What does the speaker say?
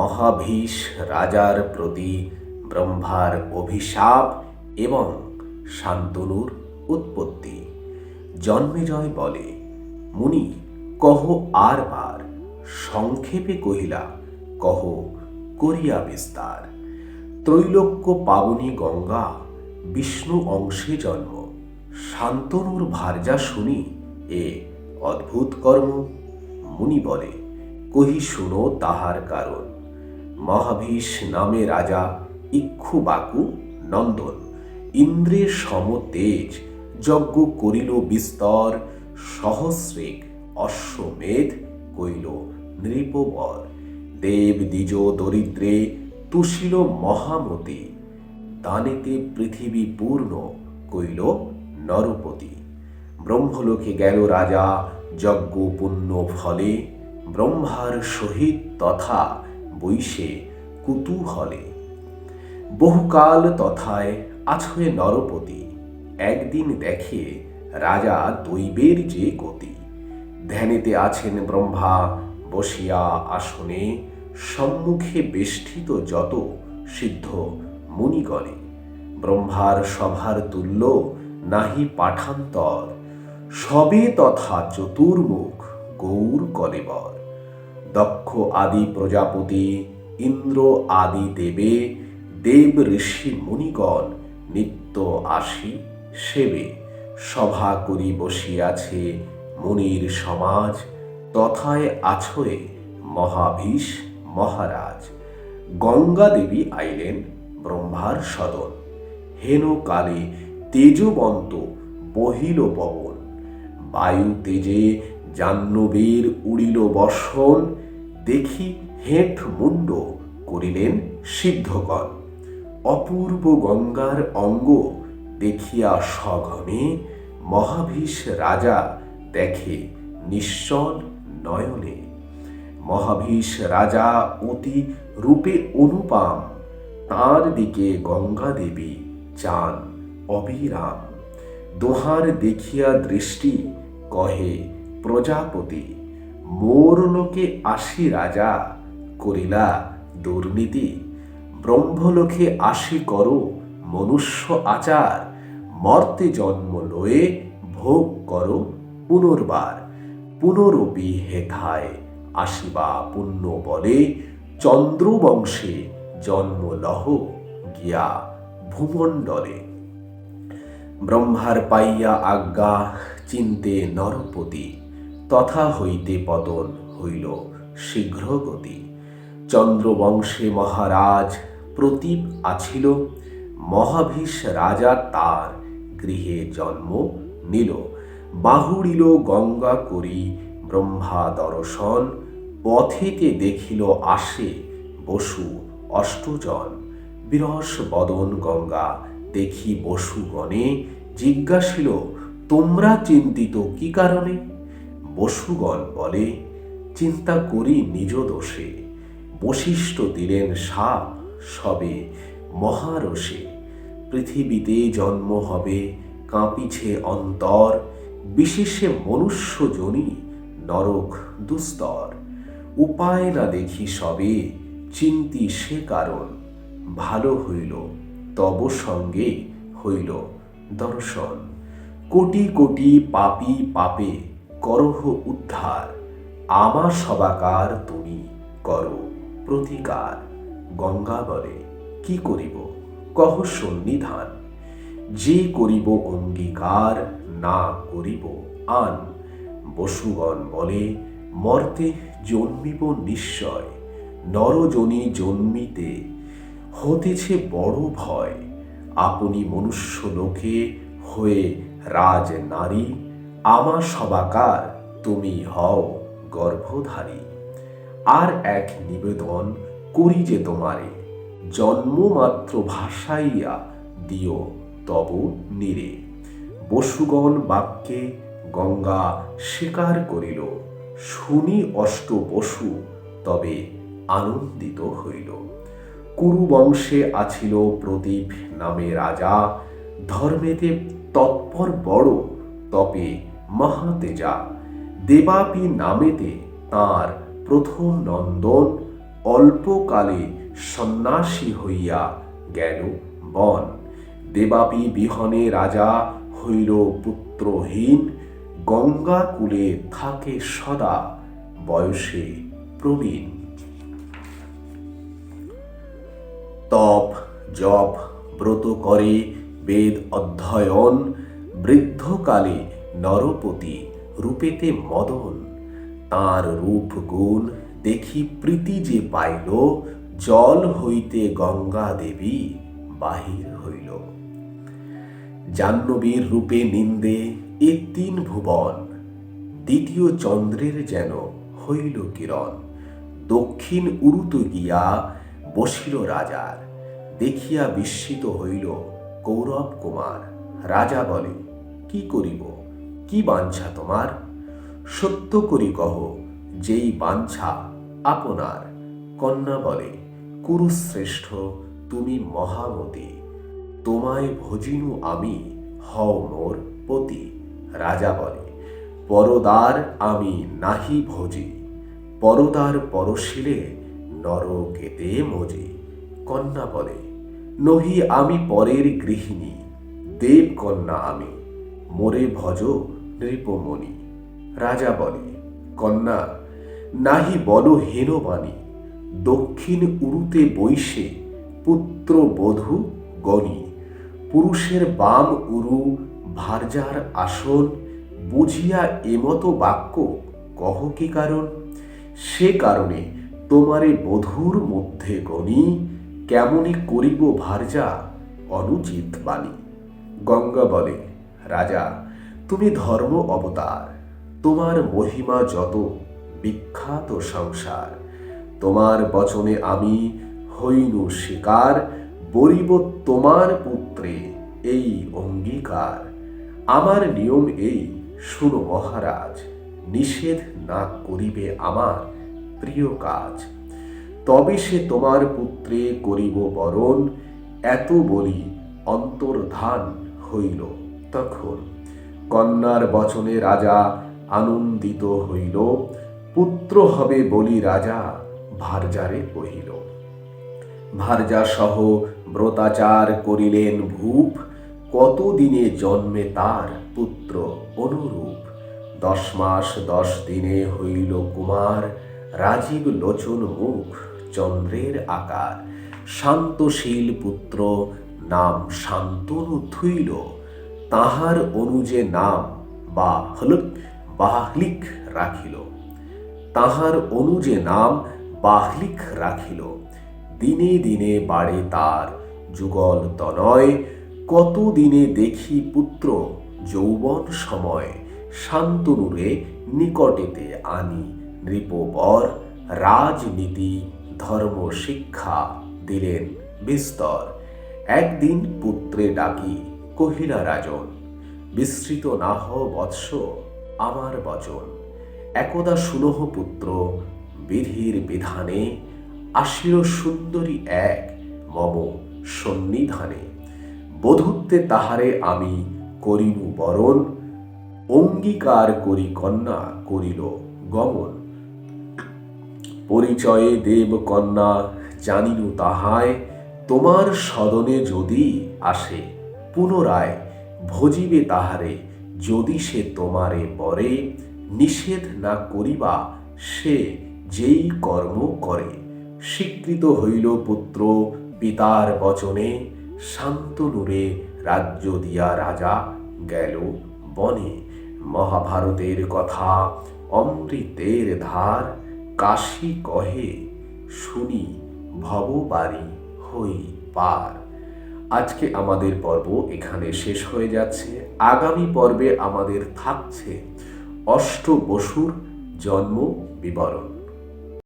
মহাভীষ রাজার প্রতি ব্রহ্মার অভিশাপ এবং শান্তনুর উৎপত্তি। জন্মেজয় বলে, মুনি, কহ আর বার। সংক্ষেপে কহিলা, কহ, করিয়া বিস্তার। ত্রৈলোক্য পাবনী গঙ্গা, বিষ্ণু অংশে জন্ম। শান্তনুর ভার্যা শুনি, এ অদ্ভুত কর্ম। মুনি বলে, কহি শুনো তাহার কারণ। মহাভীষ নামে রাজা ইক্ষুবাকু নন্দন। ইন্দ্রের সম তেজ যজ্ঞ করিল বিস্তর, সহস্রেক অশ্বমেধ কইল নৃপবর। দেব দ্বিজ দরিদ্রে তুষিল মহামতি, দানেতে পৃথিবী পূর্ণ কইল নরপতি। ব্রহ্মলোকে গেল রাজা, যজ্ঞ পুণ্য ফলে, ব্রহ্মার সহিত তথা বৈশে কুতূহলে। বহুকাল তথায় আছয়ে নরপতি, একদিন দেখে রাজা দৈবের যে গতি। ধ্যানেতে আছেন ব্রহ্মা, বসিয়া আসনে সম্মুখে বেষ্টিত যত সিদ্ধ মুনিগণে। ব্রহ্মার সভার তুল্য নাহি পাঠান্তর, সবে তথা চতুর্মুখ গৌর কলেবর। দক্ষ আদি প্রজাপতি ইন্দ্র আদি দেবে, দেব ঋষি মুনিগণ নিত্য আসি সেবে। সভা করি বসিয়াছে মুনির সমাজ, তথায় আছয়ে মহাভীষ মহারাজ। গঙ্গা দেবী আইলেন ব্রহ্মার সদন। হেন কালে তেজবন্ত বহিল পবন। বায়ু তেজে জাহ্নবীর উড়িল বর্ষণ, দেখি হেঁট মুন্ড করিলেন সিদ্ধগণ। অপূর্ব গঙ্গার অঙ্গ দেখিয়া সঘনে মহাভীষ রাজা দেখে নিশ্চল নয়নে। মহাভীষ রাজা অতি রূপে অনুপাম, তার দিকে গঙ্গা দেবী চান অবিরাম। দোহার দেখিয়া দৃষ্টি কহে প্রজাপতি মোর লোকে আসি রাজা করিলা দুর্নীতি, ব্রহ্মলোকে আসি কর মনুষ্য আচার, মর্তে জন্ম লয়ে ভোগ কর পুনর্বার, পুনরপি হেথায় আসিবা পুণ্য বলে চন্দ্রবংশে জন্ম লহ গিয়া ভূমণ্ডলে। ব্রহ্মার পাইয়া আজ্ঞা চিন্তে নরপতি তথা হইতে পতন হইল শীঘ্র গতি চন্দ্রবংশে মহারাজ প্রতীপ আছিল, মহাভীষ রাজা তার গৃহে জন্ম নিল। বাহুড়িল গঙ্গা করি ব্রহ্মা দর্শন, পথেতে দেখিল আসে বসু অষ্টজন। বিরস বদন গঙ্গা, দেখি বসুগণে, জিজ্ঞাসিল, তোমরা চিন্তিত কি কারণে? বসুগণ বলে, চিন্তা করি নিজ দোষে। বশিষ্ঠ দিলেন সাপ সবে মহারসে পৃথিবীতে জন্ম হবে, কাঁপিছে অন্তর। বিশেষে মনুষ্য জনি, নরক দুস্তর। উপায় না দেখি সবে, চিন্তি সে কারণ। ভালো হইল, তব সঙ্গে হইল দর্শন। কোটি কোটি পাপি পাপে করহ উদ্ধার। আমার সবাকার তুমি করো প্রতিকার। গঙ্গা বলে, কি করিব? কহ সন্নিধান। যে করিব অঙ্গীকার, না করিব আন। বসুগণ বলে, মর্তে জন্মিব নিশ্চয়, নরজনী জন্মিতে। হতেছে বড় ভয়, আপনি মনুষ্য লোকে হয়ে রাজ নারী আমার সবাকার তুমি হও গর্ভধারী। আর এক নিবেদন করি যে তোমারে, জন্মমাত্র ভাসাইয়া দিও তব নীরে। বসুগণ বাক্যে গঙ্গা স্বীকার করিল, শুনি অষ্ট বসু তবে আনন্দিত হইল। কুরু বংশে আছিল প্রদীপ নামে রাজা, ধর্মেতে তৎপর বড় তপে মহাতেজা। দেবাপি নামেতে তার প্রথম নন্দন অল্পকালে সন্ন্যাসী হইয়া গেল বন। দেবাপী বিহনে রাজা হইল পুত্রহীন গঙ্গা কূলে থাকে সদা বয়সে প্রবীণ। তপ জপ ব্রত করে বেদ অধ্যয়ন, বৃদ্ধকালে নরপতি রূপেতে মদন। তার রূপ গুণ দেখি প্রীতি যে পাইল, জল হইতে গঙ্গা দেবী বাহির হইল। জাহ্নবীর রূপে নিন্দে এ তিন ভুবন। দ্বিতীয় চন্দ্রের যেন হইল কিরণ। দক্ষিণ উরুত গিয়া বসিল রাজার। দেখিয়া বিস্মিত হইল কৌরব কুমার। রাজা বলে, কি করিব? কি বাঞ্ছা তোমার? সত্য করি কহ, যেই বাঞ্ছা আপনার। কন্যা বলে, কুরুশ্রেষ্ঠ তুমি মহামতি। তোমায় ভজিনু আমি, হও মোর পতি। রাজা বলে, পরদার আমি নাহি ভজি। পরদার পরশিলে নর নরকেতে মজি। কন্যা বলে, নহি আমি পরের গৃহিণী। দেব কন্যা আমি। মোরে ভজ নৃপমণি রাজা বলে কন্যা, নাহি বল হেনবাণী, দক্ষিণ উরুতে বৈশে পুত্র বধূ গণি, পুরুষের বাম উরু ভার্যার আসন, বুঝিয়া এমতো বাক্য কহ কি কারণ? সে কারণে তোমারে বধুর মধ্যে গণি কেমনই করিব ভার্যা অনুচিত বাণী? গঙ্গা বলে, রাজা তুমি ধর্ম অবতার। তোমার মহিমা যত, বিখ্যাত সংসার। তোমার বচনে আমি হইনু শিকার, বলিব তোমার পুত্রে এই অঙ্গীকার। আমার নিয়ম এই, শুনো মহারাজ, নিষেধ না করিবে আমার প্রিয় কাজ। তবে সে তোমার পুত্রে করিব বরণ, এত বলি অন্তর্ধান হইল তখন। কন্যার বচনে রাজা আনন্দিত হইল। পুত্র হবে বলি রাজা ভারজারে কহিল। ভারজা সহ ব্রতাচার করিলেন ভূপ, কতদিনে জন্মে তার পুত্র অনুরূপ? দশ মাস দশ দিনে হইল কুমার, রাজীব লোচন মুখ, চন্দ্রের আকার। শান্তশীল পুত্র, নাম শান্তনু থুইল। তাহার অনুজে নাম বা হলুক বাহলিক রাখিল। তাহার অনুজে নাম বাহলিক রাখিল। দিনে দিনে বাড়ে তার যুগল তনয়। কত দিনে দেখি পুত্র যৌবন সময়। শান্তনুরে নিকটেতে আনি নৃপবর। রাজনীতি, ধর্ম, শিক্ষা দিলেন বিস্তর। একদিন পুত্রে ডাকি কহিলা রাজন, বিস্তৃত না হ বৎস আমার বচন। একদা সুনহ পুত্র, বিধির বিধানে আসিল সুন্দরী এক মম সন্নিধানে। বধূত্বে তাহারে আমি করিনু বরণ, অঙ্গীকার করি কন্যা করিল গমন। পরিচয়ে দেব কন্যা, জানিনু তাহায়, তোমার সদনে যদি আসে পুনরায় ভজিবে তাহারে, যদি সে তোমারে পরে নিষেধ না করিবা সে যেই কর্ম করে। স্বীকৃত হইল পুত্র পিতার বচনে, শান্তনুরে রাজ্য দিয়া রাজা গেল বনে। মহাভারতের কথা, অমৃতের ধার, কাশী কহে, শুনি ভববাড়ি হই পার। আজকে আমাদের পর্ব এখানে শেষ হয়ে যাচ্ছে। আগামী পর্বে আমাদের থাকছে অষ্ট বসুর জন্ম বিবরণ।